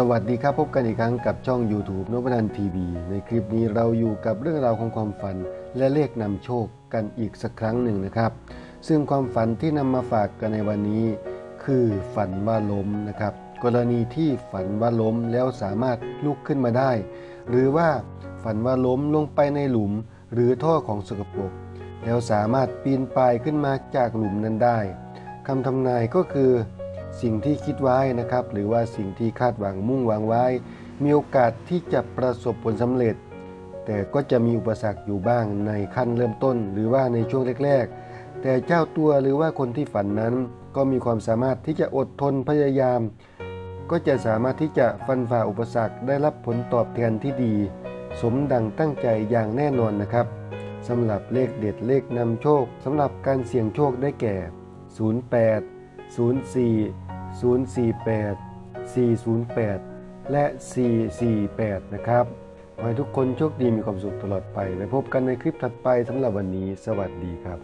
สวัสดีครับพบกันอีกครั้งกับช่อง YouTube นพนันทีวีในคลิปนี้เราอยู่กับเรื่องราวของความฝันและเลขนำโชคกันอีกสักครั้งหนึ่งนะครับ ซึ่งความฝันที่นำมาฝากกันในวันนี้ คือฝันว่าล้มนะครับ กรณีที่ฝันว่าล้มแล้วสามารถลุกขึ้นมาได้ หรือว่าฝันว่าล้มลงไปในหลุม หรือท่อของสกปรกแล้วสามารถปีนป่ายขึ้นมาจากหลุมนั้นได้คำทำนายก็คือ สิ่งที่คิดไว้นะครับ หรือว่าสิ่งที่คาดหวังมุ่งหวังไว้ มีโอกาสที่จะประสบผลสำเร็จ แต่ก็จะมีอุปสรรคอยู่บ้างในขั้นเริ่มต้น หรือว่าในช่วงแรก ๆ แต่เจ้าตัวหรือว่าคนที่ฝันนั้น ก็มีความสามารถที่จะอดทนพยายาม ก็จะสามารถที่จะฟันฝ่าอุปสรรคได้รับผลตอบแทนที่ดี สมดังตั้งใจอย่างแน่นอนนะครับสำหรับเลขเด็ดเลขนำโชคสำหรับการเสี่ยงโชคได้แก่ 08 04 048 408 และ 448 นะครับ ขอให้ทุกคนโชคดีมีความสุขตลอดไป และพบกันในคลิปถัดไปสำหรับวันนี้ สวัสดีครับ